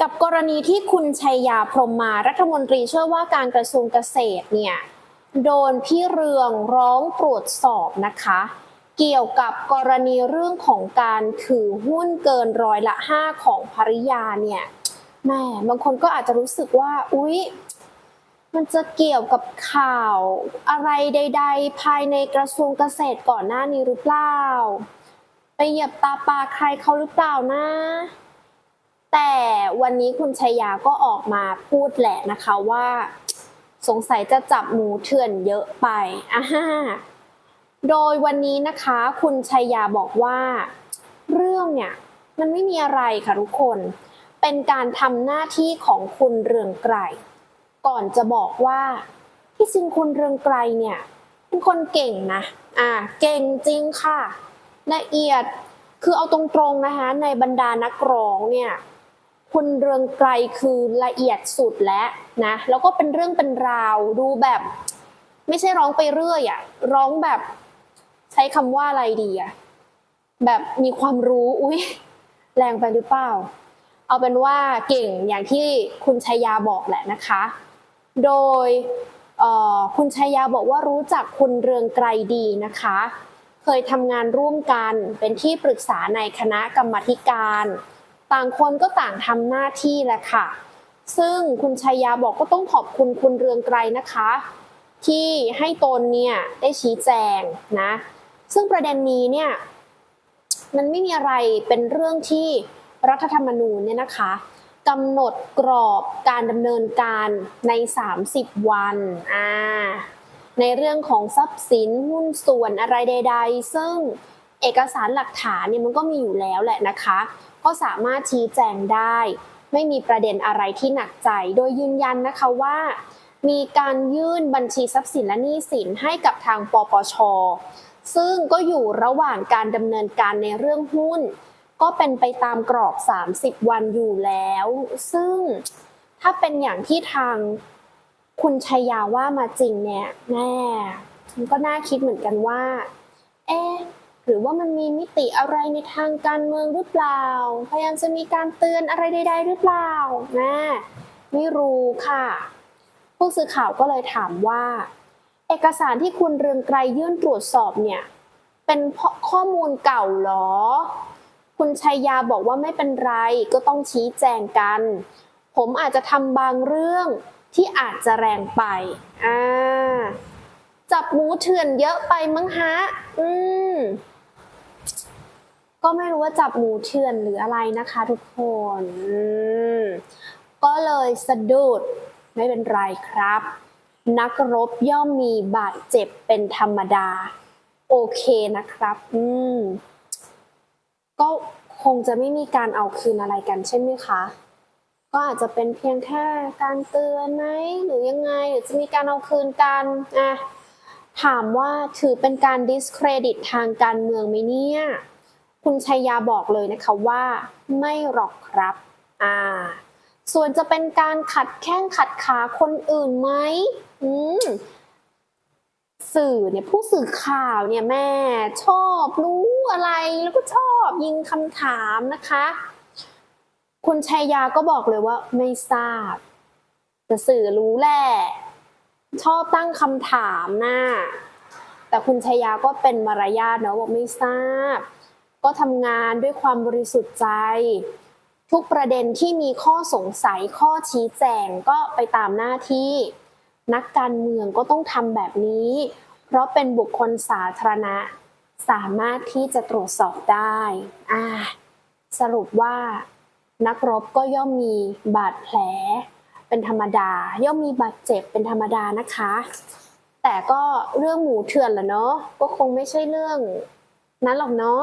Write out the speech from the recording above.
กับกรณีที่คุณชัยยาพรมมารัฐมนตรีช่วยว่าการกระทรวงเกษตรเนี่ยโดนพี่เรืองร้องตรวจสอบนะคะ เกี่ยวกับกรณีเรื่องของการถือหุ้นเกินร้อยละ 5 ของภริยาเนี่ยแม่บางคนก็อาจจะรู้สึกว่า อุ๊ย มันจะเกี่ยวกับข่าวอะไรใด ๆ ภายในกระทรวงเกษตรก่อนหน้านี้หรือเปล่า ไปเหยียบตาปลาใครเขาหรือเปล่านะ แต่วันนี้คุณชัยยาก็ออกมาพูดแหละนะคะว่า สงสัยจะจับหมูเถื่อนเยอะไปอ่าฮะโดยวันนี้นะคะคุณชัยยาบอกว่า เรื่องเนี่ยมันไม่มีอะไรค่ะทุกคน เป็นการทำหน้าที่ของคุณเรืองไกรก่อนจะบอกว่าที่จริงคุณเรืองไกรเนี่ยเป็นคนเก่งนะ อ่า เก่งจริงค่ะละเอียดคือเอาตรงๆนะคะ ในบรรดานักร้องเนี่ย คุณเรืองไกรคือละเอียดสุดแล้วนะแล้วก็เป็นเรื่องเป็นราวดูแบบ ไม่ใช่ร้องไปเรื่อยอะร้องแบบ ใช้คำว่าอะไรดีอะแบบมีความรู้อุ้ยแรงไปหรือเปล่า เอาเป็นว่าเก่งอย่างที่คุณชัยยาบอกแหละนะคะ โดยคุณชัยยาบอกว่ารู้จักคุณเรืองไกรดีนะคะ เคยทำงานร่วมกันเป็นที่ปรึกษาในคณะกรรมธิการ ต่างคนก็ต่างทำหน้าที่แหละค่ะ ซึ่งคุณชัยยาบอกก็ต้องขอบคุณคุณเรืองไกรนะคะ ที่ให้ตนเนี่ยได้ชี้แจงนะ ซึ่งประเด็นนี้เนี่ยมันไม่มีอะไรเป็นเรื่องที่รัฐธรรมนูญเนี่ยนะคะกำหนดกรอบการดำเนินการใน 30 วันอ่าในเรื่องของทรัพย์สินหุ้นส่วนอะไรใด ๆ ซึ่ง เอกสารหลักฐานเนี่ยมันก็มีอยู่แล้วแหละนะคะ ก็สามารถชี้แจงได้ ไม่มีประเด็นอะไรที่หนักใจ โดยยืนยันนะคะว่า มีการยื่นบัญชีทรัพย์สินและหนี้สินให้กับทางปปช ซึ่งก็อยู่ระหว่างการดำเนินการในเรื่องหุ้น ก็เป็นไปตามกรอบ 30 วันอยู่แล้ว ซึ่งถ้าเป็นอย่างที่ทางคุณชัยยาว่ามาจริงเนี่ยแน่มันก็น่าคิดเหมือนกันว่า เอ๊ะ หรือว่ามันมีมิติอะไรในทางการเมืองหรือเปล่า พยายามจะมีการเตือนอะไรใด ๆ หรือเปล่านะไม่รู้ค่ะ ผู้สื่อข่าวก็เลยถามว่า เอกสารที่คุณเรืองไกรยื่นตรวจสอบเนี่ยเป็นข้อมูลเก่าหรอ คุณชัยยาบอกว่าไม่เป็นไรก็ต้องชี้แจงกัน ผมอาจจะทำบางเรื่องที่อาจจะแรงไป อ่า จับหมูเถื่อนเยอะไปมั้งฮะ อืม ก็ไม่รู้ว่าจับหมูเถื่อนหรืออะไรนะคะทุกคนก็เลยสะดุดไม่เป็นไรครับ นักรบย่อมมีบาดเจ็บเป็นธรรมดา โอเคนะครับ อืม ก็คงจะไม่มีการเอาคืนอะไรกันใช่ไหมคะก็อาจจะเป็นเพียงแค่การเตือนไหมหรือยังไงหรือจะมีการเอาคืนกันอะถามว่าถือเป็นการ discredit ทางการเมืองไหมเนี่ย คุณชัยยาบอกเลยนะคะว่าไม่หรอกครับอ่าส่วนจะเป็นการขัดแข้งขัดขาคนอื่นไหมอืมสื่อเนี่ยผู้สื่อข่าวเนี่ยแม่ชอบรู้อะไรแล้วก็ชอบยิงคำถามนะคะ คุณชัยยาก็บอกเลยว่าไม่ทราบ แต่สื่อรู้แหละชอบตั้งคำถามนะ่ะแต่คุณชัยยาก็เป็นมารยาทเนาะบอกไม่ทราบ ก็ทำงานด้วยความบริสุทธิ์ใจ ทุกประเด็นที่มีข้อสงสัยข้อชี้แจงก็ไปตามหน้าที่ นักการเมืองก็ต้องทำแบบนี้ เพราะเป็นบุคคลสาธารณะ สามารถที่จะตรวจสอบได้อ่าสรุปว่า นักรบก็ย่อมมีบาดแผล เป็นธรรมดา ย่อมมีบาดเจ็บเป็นธรรมดานะคะ แต่ก็เรื่องหมูเถื่อนแหละเนาะก็คงไม่ใช่เรื่องนั้นหรอกเนาะ